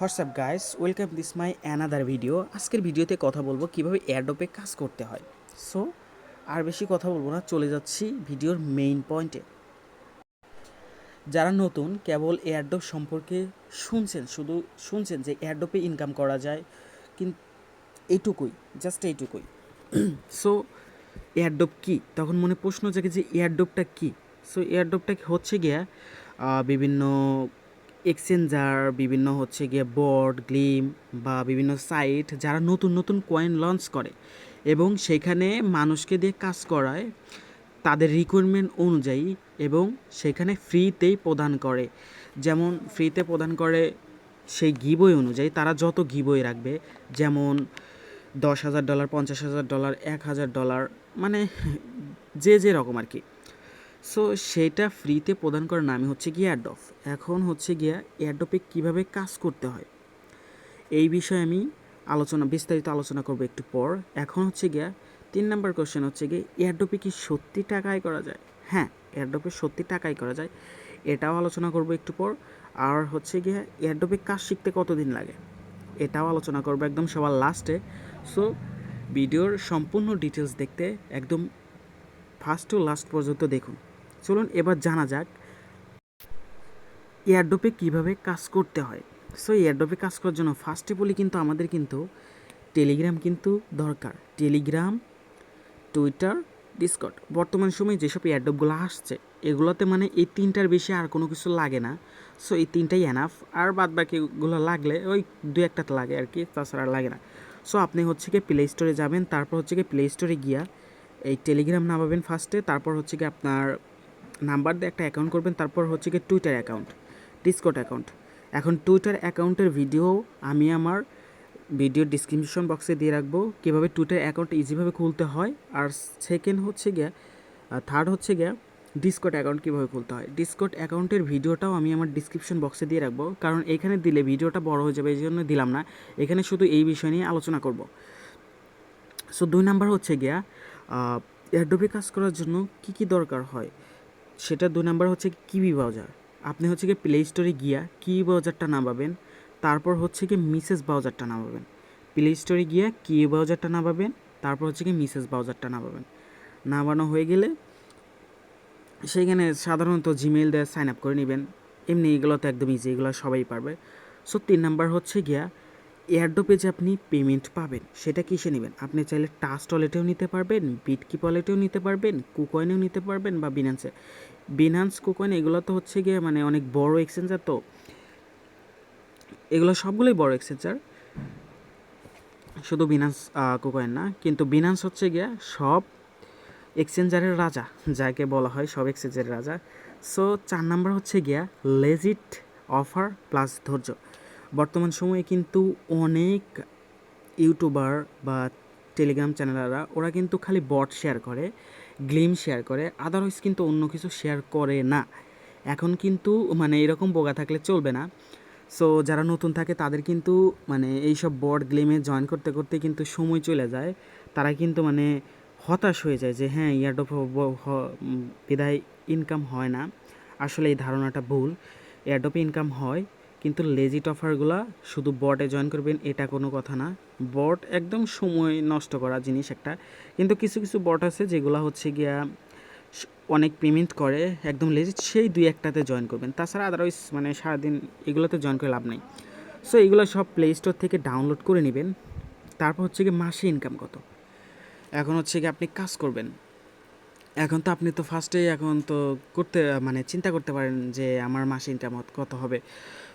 WhatsApp guys welcome this my another video আজকের ভিডিওতে কথা বলব কীভাবে এয়ারডোপে কাজ করতে হয়। সো আর বেশি কথা বলব না, চলে যাচ্ছি ভিডিওর মেইন পয়েন্টে যারা নতুন, কেবল এয়ারডোপ সম্পর্কে শুনছেন, শুধু শুনছেন যে এয়ারডোপে ইনকাম করা যায় কিন্তু এইটুকুই জাস্ট এইটুকুই। সো এয়ারডোপ কি? তখন মনে প্রশ্ন জাগে যে এয়ারডোপটা কি? সো এয়ারডোপটা হচ্ছে গিয়া বিভিন্ন এক্সচেঞ্জার বিভিন্ন হচ্ছে গিয়ে বোর্ড গ্লিম বা বিভিন্ন সাইট যারা নতুন নতুন কয়েন লঞ্চ করে এবং সেখানে মানুষকে দিয়ে কাজ করায় তাদের রিকোয়ারমেন্ট অনুযায়ী এবং সেখানে ফ্রিতেই প্রদান করে। যেমন ফ্রিতে প্রদান করে সেই গিবই অনুযায়ী তারা যত গিবই রাখবে, যেমন দশ হাজার ডলার পঞ্চাশ হাজার ডলার এক হাজার ডলার মানে যে যে রকম আর কি। সো সেটা ফ্রিতে প্রদান করার নামই হচ্ছে গিয়ে অ্যাডফ এখন হচ্ছে গিয়া অ্যাডপে কীভাবে কাজ করতে হয়? এই বিষয়ে আমি আলোচনা, বিস্তারিত আলোচনা করব একটু পর। এখন হচ্ছে গিয়া তিন নাম্বার কোশ্চেন হচ্ছে গিয়ে এয়ারডোপে কি সত্যি টাকায় করা যায়? হ্যাঁ এয়ারডোপে সত্যি টাকাই করা যায়। এটাও আলোচনা করব একটু পর। আর হচ্ছে গিয়ে এয়ারডোপে কাজ শিখতে কতদিন লাগে? এটাও আলোচনা করব একদম সবার লাস্টে সো ভিডিওর সম্পূর্ণ ডিটেলস দেখতে একদম ফার্স্ট টু লাস্ট পর্যন্ত দেখুন। চলুন এবার জানা যাক এয়ারডোপে কীভাবে কাজ করতে হয়। সো এয়ারডোপে কাজ করার জন্য ফার্স্টে বলি কিন্তু আমাদের কিন্তু টেলিগ্রাম কিন্তু দরকার। টেলিগ্রাম টুইটার ডিসকট বর্তমান সময়ে যেসব এয়ারডোপগুলো আসছে, এগুলোতে মানে এই তিনটার বেশি আর কোনো কিছু লাগে না। সো এই তিনটাই এনাফ আর বাদ বাকিগুলো লাগলে ওই দু একটাতে লাগে আর কি, তাছাড়া লাগে না। সো আপনি হচ্ছে কি প্লে স্টোরে যাবেন, তারপর হচ্ছে কি প্লে স্টোরে গিয়া এই টেলিগ্রাম নামাবেন ফার্স্টে তারপর হচ্ছে কি আপনার নাম্বার দিয়ে একটা অ্যাকাউন্ট করবেন, তারপর হচ্ছে কি টুইটার অ্যাকাউন্ট ডিসকট অ্যাকাউন্ট এখন টুইটার অ্যাকাউন্টের ভিডিও আমি আমার ভিডিও ডিসক্রিপশন বক্সে দিয়ে রাখব, কীভাবে টুইটার অ্যাকাউন্ট ইজিভাবে খুলতে হয়। আর সেকেন্ড হচ্ছে গিয়া থার্ড হচ্ছে গিয়া ডিসকট অ্যাকাউন্ট কীভাবে খুলতে হয়। ডিসকট অ্যাকাউন্টের ভিডিওটাও আমি আমার ডিসক্রিপশন বক্সে দিয়ে রাখব, কারণ এখানে দিলে ভিডিওটা বড় হয়ে যাবে, এই জন্য দিলাম না। এখানে শুধু এই বিষয় নিয়ে আলোচনা করব। সো দুই নাম্বার হচ্ছে গিয়া এয়ারডোবে কাজ করার জন্য কি কি দরকার হয়? সেটা দুই নাম্বার হচ্ছে কিবি ব্রাউজার আপনি হচ্ছে কি প্লে স্টোরে গিয়া কি ব্রাউজারটা নামাবেন, তারপর হচ্ছে কি মিসেস ব্রাউজারটা নামাবেন। প্লে স্টোরে গিয়া কি ব্রাউজারটা নামাবেন, তারপর হচ্ছে কি মিসেস ব্রাউজারটা নামাবেন। নামানো হয়ে গেলে সেইখানে সাধারণত জিমেল দিয়ে সাইন আপ করে নেবেন। এমনি এগুলো তো একদম ইজি এগুলো সবাই পারবে। সো তিন নাম্বার হচ্ছে গিয়া এয়ারডোপে যে আপনি পেমেন্ট পাবেন, সেটা কিসে নেবেন? আপনি চাইলে টাস্ট ওয়ালেটেও নিতে পারবেন বিটকিপ ওয়ালেটেও নিতে পারবেন কুকয়েনেও নিতে পারবেন বা বিনান্সে বিনান্স কুকয়েন এগুলো তো হচ্ছে গিয়ে মানে অনেক বড় এক্সচেঞ্জার তো। এগুলো সবগুলোই বড় এক্সচেঞ্জার শুধু বিনান্স কুকয়েন না, কিন্তু বিনান্স হচ্ছে গিয়া সব এক্সচেঞ্জারের রাজা, যাকে বলা হয় সব এক্সচেঞ্জারের রাজা। সো চার নাম্বার হচ্ছে গিয়া লেজিট অফার প্লাস ধৈর্য। বর্তমান সময়ে কিন্তু অনেক ইউটিউবার বা টেলিগ্রাম চ্যানেলাররা, ওরা কিন্তু খালি বট শেয়ার করে, গ্লিম শেয়ার করে আদারওয়াইজ কিন্তু অন্য কিছু শেয়ার করে না। এখন কিন্তু মানে এরকম বোকা থাকলে চলবে না। সো যারা নতুন থাকে তাদের কিন্তু মানে এইসব বট গ্লেমে জয়েন করতে করতে কিন্তু সময় চলে যায়। তারা কিন্তু মানে হতাশ হয়ে যায় যে হ্যাঁ ইয়ারডপ বিদায় ইনকাম হয় না। আসলে এই ধারণাটা ভুল। এয়ারডপে ইনকাম হয় কিন্তু লেজিট অফারগুলা শুধু বটে জয়েন করবেন, এটা কোনো কথা না। বট একদম সময় নষ্ট করা জিনিস একটা। কিন্তু কিছু কিছু বট আছে যেগুলো হচ্ছে গিয়া অনেক পেমেন্ট করে, একদম লেজিট সেই দুই একটাতে জয়েন করবেন। তাছাড়া আদারওয়াইজ মানে সারাদিন এগুলোতে জয়েন করে লাভ নেই। সো এগুলো সব প্লে স্টোর থেকে ডাউনলোড করে নেবেন। তারপর হচ্ছে গিয়ে মাসে ইনকাম কত? এখন হচ্ছে গিয়ে আপনি কাজ করবেন। এখন তো আপনি তো ফার্স্টেই এখন তো করতে মানে চিন্তা করতে পারেন যে আমার মাসে ইনকাম কত হবে।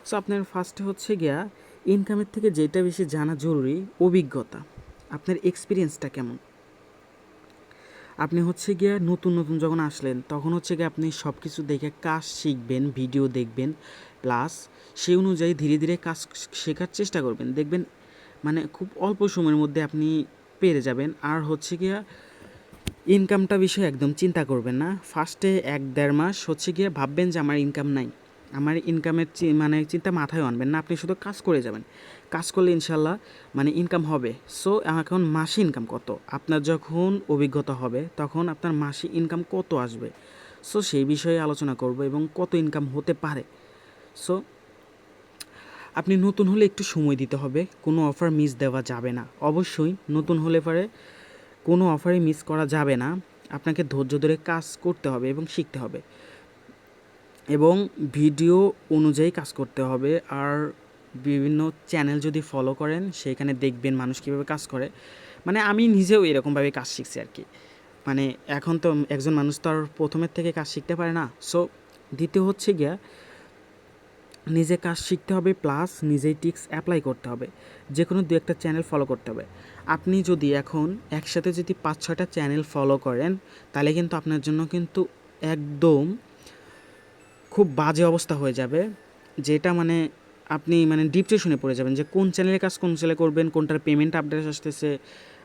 সো আপনার ফার্স্টে হচ্ছে গিয়া ইনকামের থেকে যেটা বেশি জানা জরুরি, অভিজ্ঞতা। আপনার এক্সপিরিয়েন্সটা কেমন? আপনি হচ্ছে গিয়া নতুন নতুন যখন আসলেন, তখন হচ্ছে গিয়ে আপনি সব কিছু দেখে কাজ শিখবেন ভিডিও দেখবেন প্লাস সেই অনুযায়ী ধীরে ধীরে কাজ শেখার চেষ্টা করবেন। দেখবেন মানে খুব অল্প সময়ের মধ্যে আপনি পেরে যাবেন। আর হচ্ছে গিয়া ইনকামটা বিষয়ে একদম চিন্তা করবেন না। ফার্স্টে এক, দেড় মাস হচ্ছে গিয়ে ভাববেন যে আমার ইনকাম নাই। আমার ইনকামের মানে চিন্তা মাথায় আনবেন না, আপনি শুধু কাজ করে যাবেন। কাজ করলে ইনশাল্লাহ মানে ইনকাম হবে। সো আমার এখন মাসে ইনকাম কত? আপনার যখন অভিজ্ঞতা হবে, তখন আপনার মাসে ইনকাম কত আসবে? সো সেই বিষয়ে আলোচনা করব এবং কত ইনকাম হতে পারে। সো আপনি নতুন হলে একটু সময় দিতে হবে, কোনো অফার মিস দেওয়া যাবে না। অবশ্যই নতুন হলে পরে কোনো অফারই মিস করা যাবে না। আপনাকে ধৈর্য ধরে কাজ করতে হবে এবং শিখতে হবে। এবং ভিডিও অনুযায়ী কাজ করতে হবে। আর বিভিন্ন চ্যানেল যদি ফলো করেন, সেখানে দেখবেন মানুষ কীভাবে কাজ করে। মানে আমি নিজেও এরকমভাবে কাজ শিখছি আর কি। মানে এখন তো একজন মানুষ তো আর প্রথমের থেকে কাজ শিখতে পারে না। সো দ্বিতীয় হচ্ছে গিয়া, নিজে কাজ শিখতে হবে প্লাস নিজেই টিক্স অ্যাপ্লাই করতে হবে। যে কোনো দু একটা চ্যানেল ফলো করতে হবে। আপনি যদি এখন একসাথে যদি পাঁচ ছয়টা চ্যানেল ফলো করেন, তাহলে কিন্তু আপনার জন্য কিন্তু একদম খুব বাজে অবস্থা হয়ে যাবে, যেটা মানে আপনি মানে ডিপ্রেশনে পড়ে যাবেন যে কোন চ্যানেলে কাজ কোন চ্যানেলে করবেন, কোনটার পেমেন্ট আপডেট আসতেছে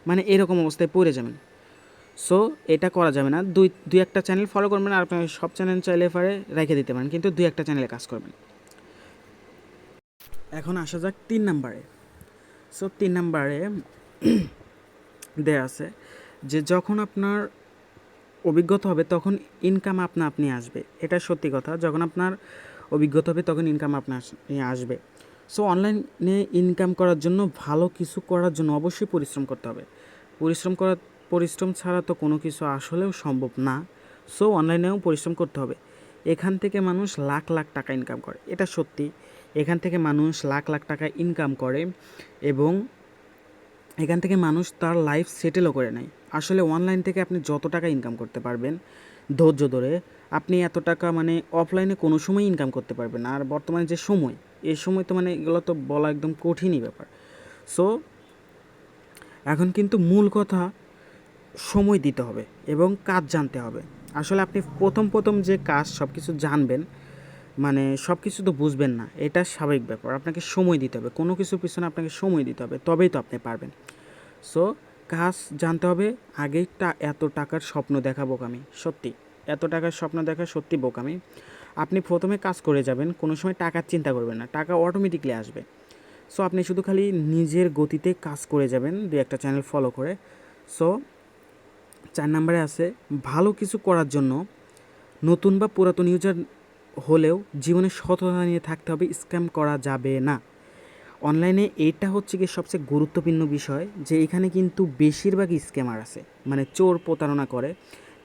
মানে এরকম অবস্থায় পড়ে যাবেন। সো এটা করা যাবে না। দুই দুই একটা চ্যানেল ফলো করবেন আর আপনি সব চ্যানেল চাইলে পারে রেখে দিতে পারেন, কিন্তু দুই একটা চ্যানেলে কাজ করবেন। এখন আসা যাক তিন নাম্বারে। সো তিন নাম্বারে দেয়া আছে যে যখন আপনার অভিজ্ঞতা হবে, তখন ইনকাম আপনা আপনি আসবে। এটা সত্যি কথা, যখন আপনার অভিজ্ঞতা হবে, তখন ইনকাম আপনার আসবে। সো অনলাইনে ইনকাম করার জন্য ভালো কিছু করার জন্য অবশ্যই পরিশ্রম করতে হবে। পরিশ্রম করা, পরিশ্রম ছাড়া তো কোনো কিছু আসলেও সম্ভব না। সো অনলাইনেও পরিশ্রম করতে হবে। এখান থেকে মানুষ লাখ লাখ টাকা ইনকাম করে, এটা সত্যি। এখান থেকে মানুষ লাখ লাখ টাকা ইনকাম করে এবং এখান থেকে মানুষ তার লাইফ সেটেলও করে নেয়। আসলে অনলাইন থেকে আপনি যত টাকা ইনকাম করতে পারবেন, ধৈর্য ধরে আপনি এত টাকা মানে অফলাইনে কোনো সময় ইনকাম করতে পারবেন আর বর্তমানে যে সময়, এই সময় তো মানে এগুলো তো বলা একদম কঠিনই ব্যাপার। সো এখন কিন্তু মূল কথা সময় দিতে হবে এবং কাজ জানতে হবে। আসলে আপনি প্রথম প্রথম যে কাজ সব কিছু জানবেন মানে সব কিছু তো বুঝবেন না, এটা স্বাভাবিক ব্যাপার। আপনাকে সময় দিতে হবে, কোনো কিছুর পিছনে আপনাকে সময় দিতে হবে, তবেই তো আপনি পারবেন। সো কাজ জানতে হবে, আগেই টা, এত টাকার স্বপ্ন দেখা বোকামি, সত্যি। এত টাকার স্বপ্ন দেখা সত্যি বোকামি। আপনি প্রথমে কাজ করে যাবেন, কোনো সময় টাকার চিন্তা করবেন না, টাকা অটোমেটিকলি আসবে। সো আপনি শুধু খালি নিজের গতিতে কাজ করে যাবেন, দু একটা চ্যানেল ফলো করে। সো চার নাম্বারে আছে, ভালো কিছু করার জন্য নতুন বা পুরাতন ইউজার হলেও জীবনে সততা নিয়ে থাকতে হবে স্ক্যাম করা যাবে না। অনলাইনে এটা হচ্ছে কি সবচেয়ে গুরুত্বপূর্ণ বিষয় যে এখানে কিন্তু বেশিরভাগই স্ক্যামার আছে। মানে চোর প্রতারণা করে,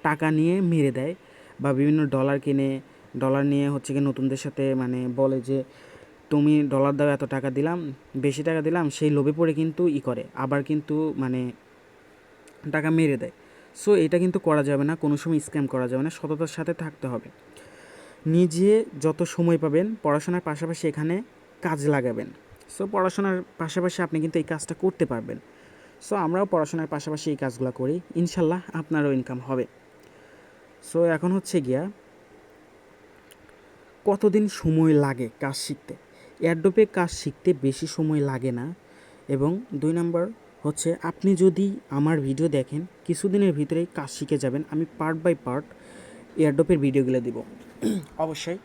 টাকা নিয়ে মেরে দেয় বা বিভিন্ন ডলার কিনে ডলার নিয়ে হচ্ছে কি নতুনদের সাথে মানে বলে যে, তুমি ডলার দাও, এত টাকা দিলাম, বেশি টাকা দিলাম সেই লোভে পড়ে কিন্তু ই করে। আবার কিন্তু মানে টাকা মেরে দেয়। সো এটা কিন্তু করা যাবে না, কোনো সময় স্ক্যাম করা যাবে না, সততার সাথে থাকতে হবে। নিজে যত সময় পাবেন, পড়াশোনার পাশাপাশি এখানে কাজ লাগাবেন। সো পড়াশোনার পাশাপাশি আপনি কিন্তু এই কাজটা করতে পারবেন। সো আমরাও পড়াশোনার পাশাপাশি এই কাজগুলো করি। ইনশাল্লাহ আপনারও ইনকাম হবে। সো এখন হচ্ছে গিয়া কতদিন সময় লাগে কাজ শিখতে? এয়ারডোপে কাজ শিখতে বেশি সময় লাগে না। এবং দুই নম্বর হচ্ছে, আপনি যদি আমার ভিডিও দেখেন, কিছুদিনের ভিতরেই কাজ শিখে যাবেন। আমি পার্ট বাই পার্ট এয়ারডোপের ভিডিওগুলো দিব। অবশ্যই।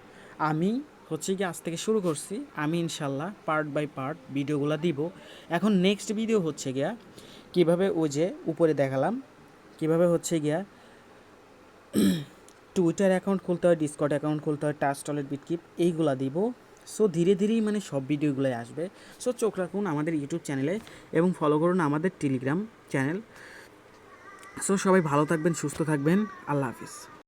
আমি হচ্ছে কি আজ থেকে শুরু করছি। আমি ইনশাল্লাহ পার্ট বাই পার্ট ভিডিওগুলো দিব। এখন নেক্সট ভিডিও হচ্ছে গিয়া কীভাবে ওই যে উপরে দেখালাম, কীভাবে হচ্ছে গিয়া টুইটার অ্যাকাউন্ট খুলতে হয় ডিসকট অ্যাকাউন্ট খুলতে হয় টাচ টলেট বিটকিপ এইগুলা দিব। সো ধীরে ধীরেই মানে সব ভিডিওগুলোই আসবে। সো চোখ রাখুন আমাদের ইউটিউব চ্যানেলে এবং ফলো করুন আমাদের টেলিগ্রাম চ্যানেল সো সবাই ভালো থাকবেন, সুস্থ থাকবেন। আল্লাহ হাফিজ।